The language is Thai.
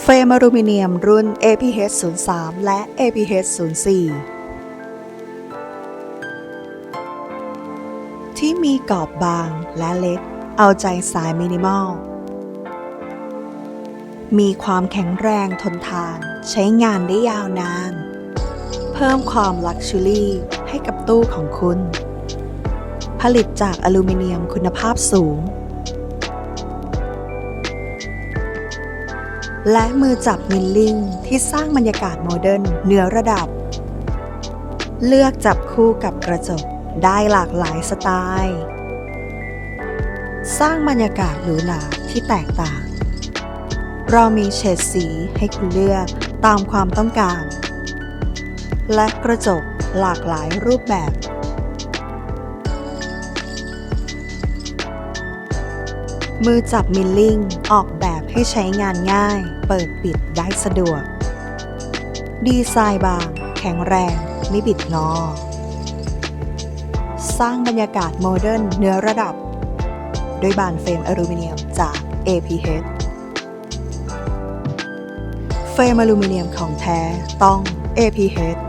เฟรมอลูมิเนียมรุ่น APH 03และ APH 04ที่มีกรอบบางและเล็ก เอาใจสายมินิมอล มีความแข็งแรงทนทาน ใช้งานได้ยาวนาน เพิ่มความลักชัวรี่ให้กับตู้ของคุณ ผลิตจากอลูมิเนียมคุณภาพสูง และมือจับมิลลิงที่สร้างบรรยากาศโมเดิร์นเหนือระดับ เลือกจับคู่กับกระจกได้หลากหลายสไตล์ สร้างบรรยากาศหรูหราที่แตกต่าง เรามีเฉดสีให้คุณเลือกตามความต้องการ และกระจกหลากหลายรูปแบบ มือจับมิลลิ่งออกแบบให้ใช้งานง่าย เปิดปิดได้สะดวก ดีไซน์บาง แข็งแรง ไม่บิดงอ สร้างบรรยากาศโมเดิร์นเนื้อระดับ ด้วยบานเฟรมอลูมิเนียมจาก APH เฟรมอลูมิเนียมของแท้ต้อง APH